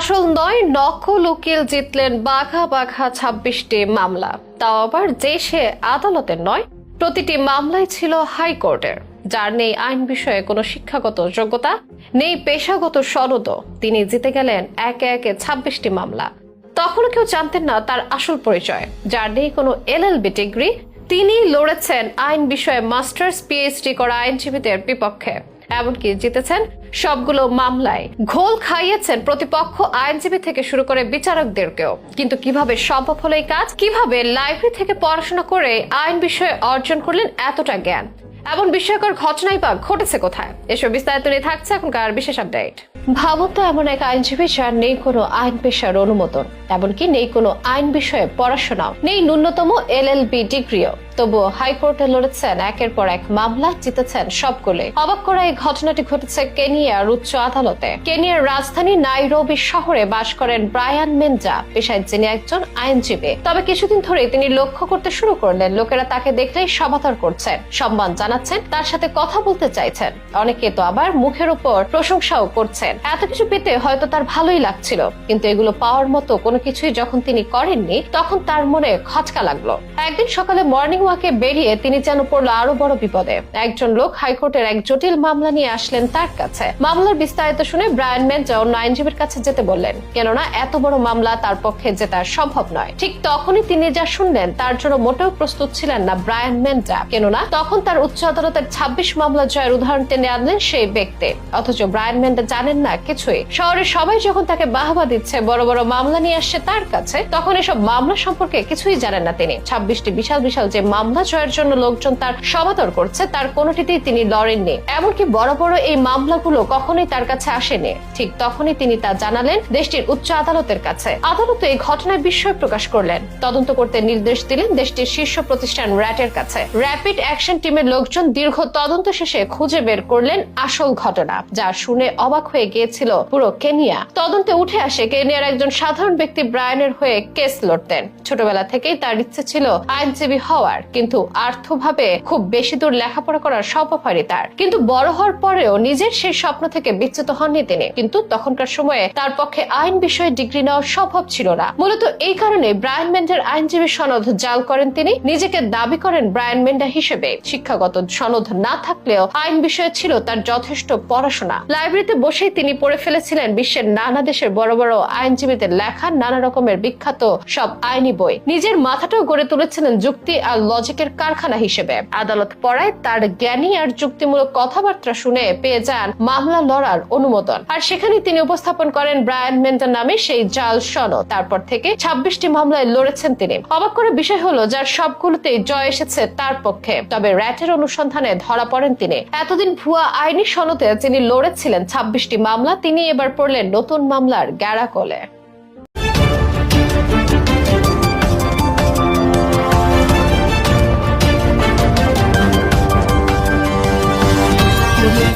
আসল নয়, নকল উকিল জিতলেন বাঘা বাঘা ছাব্বিশটি মামলা। তাও আবার যে সে আদালতের নয়, প্রতিটি মামলাই ছিল হাইকোর্টের। যার নেই আইন বিষয়ে কোনো শিক্ষাগত যোগ্যতা, নেই পেশাগত সনদও। তিনি জিতে গেলেন একে একে ছাব্বিশটি মামলা। তখনও কেউ জানতেন না তার আসল পরিচয়। যার নেই কোনো এলএলবি ডিগ্রি তিনি লড়েছেন আইন বিষয়ে মাস্টার্স পিএইচডি করা আইনজীবীদের বিপক্ষে। এমনকি জিতেছেন সবগুলো মামলায়। ঘোল খাইয়েছেন প্রতিপক্ষ আইনজীবী থেকে শুরু করে বিচারকদেরকেও। কিন্তু কীভাবে সম্ভব হলো এই কাজ? কীভাবে লাইব্রেরি থেকে পড়াশোনা করে আইন বিষয়ে অর্জন করলেন এতটা জ্ঞান? এমন বিস্ময়কর ঘটনাই বা ঘটেছে কোথায়? এসব বিস্তারিত নিয়ে থাকছে এখনকার বিশেষ আপডেট। ভাবত এমন এক আইনজীবী যার নেই কোনো আইন পেশার অনুমোদন, এমনকি নেই কোনো আইন বিষয়ে পড়াশোনাও। নেই ন্যূনতম এল এল বি ডিগ্রিও। তবুও হাইকোর্টে লড়েছেন একের পর এক মামলা, জিতেছেন সবগুলো অবাক করা এই ঘটনাটি ঘটেছে কেনিয়ার উচ্চ আদালতে। কেনিয়ার রাজধানী নাইরোবি শহরে বাস করেন ব্রায়ান মেনজা, পেশায় যিনি একজন আইনজীবী। তবে কিছুদিন ধরে তিনি লক্ষ্য করতে শুরু করলেন, লোকেরা তাকে দেখলেই সমাদর করছেন। সম্মান জানাচ্ছেন, তার সাথে কথা বলতে চাইছেন। অনেকে তো আবার মুখের উপর প্রশংসাও করছেন। এত কিছু পেতে হয়তো তার ভালোই লাগছিল, কিন্তু এগুলো পাওয়ার মতো কোনো কিছুই যখন তিনি করেননি, তখন তার মনে খচকা লাগল। একদিন সকালে মর্নিং ওয়াকে বেরিয়ে তিনি যেন পড়ল আরও বড় বিপদে। একজন লোক হাইকোর্টের এক জটিল মামলা নিয়ে আসলেন তার কাছে। মামলার বিস্তারিত শুনে ব্রায়ান মেনজা অন্য আইনজীবীর কাছে যেতে বললেন, কেননা এত বড় মামলা তার পক্ষে জেতা সম্ভব নয়। ঠিক তখনই তিনি যা শুনলেন তার জন্য মোটেও প্রস্তুত ছিলেন না ব্রায়ান মেনজা কেননা তখন তার উচ্চ আদালতের ছাব্বিশ মামলা জয়ের উদাহরণ টেনে আনলেন সেই ব্যক্তি। অথচ ব্রায়ান মেন্ডা জানেন না কিছুই। শহরের সবাই যখন তাকে বাহবা দিচ্ছে, বড় বড় মামলা নিয়ে আসছে তার কাছে, তখন এসব মামলা সম্পর্কে কিছুই জানেন না তিনি। ছাব্বিশটি বিশাল বিশাল যে মামলা জয়ের জন্য লোকজন তার সমাদর করছে, তার কোনোটিতেই তিনি লড়েননি। এমনকি বড় বড় এই মামলাগুলো কখনোই তার কাছে আসেনি। ঠিক তখনই তিনি তা জানালেন দেশটির উচ্চ আদালতের কাছে। আদালত এই ঘটনায় বিস্ময় প্রকাশ করলেন। তদন্ত করতে নির্দেশ দিলেন দেশটির শীর্ষ প্রতিষ্ঠান র্যাটের কাছে। র্যাপিড অ্যাকশন টিমের লোকজন দীর্ঘ তদন্ত শেষে খুঁজে বের করলেন আসল ঘটনা, যা শুনে অবাক হয়ে গিয়েছিল পুরো কেনিয়া। তদন্তে উঠে আসে কেনিয়ার একজন সাধারণ ব্যক্তি ব্রায়ানের হয়ে কেস লড়তেন। ছোটবেলা থেকেই তার ইচ্ছে ছিল আইনজীবী হওয়ার। কিন্তু আর্থভাবে খুব বেশি দূর লেখাপড়া করার স্বপ্নফারি তার। কিন্তু বড় হওয়ার পরেও নিজের সেই স্বপ্ন থেকে বিচ্যুত হননি তিনি। কিন্তু তখনকার সময়ে তার পক্ষে আইন বিষয়ে ডিগ্রি নেওয়া সম্ভব ছিল না। মূলত এই কারণে ব্রায়ান মেন্ডার আইনজীবী সনদ জাল করেন তিনি। নিজেকে দাবি করেন ব্রায়ান মেন্ডা হিসেবে। শিক্ষাগত সনদ না থাকলেও আইন বিষয়ে ছিল তার যথেষ্ট পড়াশোনা। লাইব্রেরিতে বসেই তিনি পড়ে ফেলেছিলেন বিশ্বের নানা দেশের বড় বড় আইনজীবীদের লেখা, নানা রকমের বিখ্যাত সব আইনি বই। নিজের মাথাটাও গড়ে তুলেছিলেন যুক্তি আর লজিকের কারখানা হিসেবে। আদালত পড়ায় তার জ্ঞানী আর যুক্তিমূলক কথাবার্তা শুনে পেয়ে যান মামলা লড়ার অনুমোদন। আর সেখানে তিনি উপস্থাপন করেন ব্রায়ান মেন্টার নামে সেই জাল সনদ। তারপর থেকে ছাব্বিশটি মামলায় লড়েছেন তিনি। অবাক করে বিষয় হলো, যার সবগুলোতেই জয় এসেছে তার পক্ষে। তবে র্যাটের অনুসন্ধানে ধরা পড়েন তিনি। এতদিন ভুয়া আইনি সনদে যিনি লড়েছিলেন ছাব্বিশটি মামলা, তিনি এবার পড়লেন নতুন মামলার গ্যারাকলে।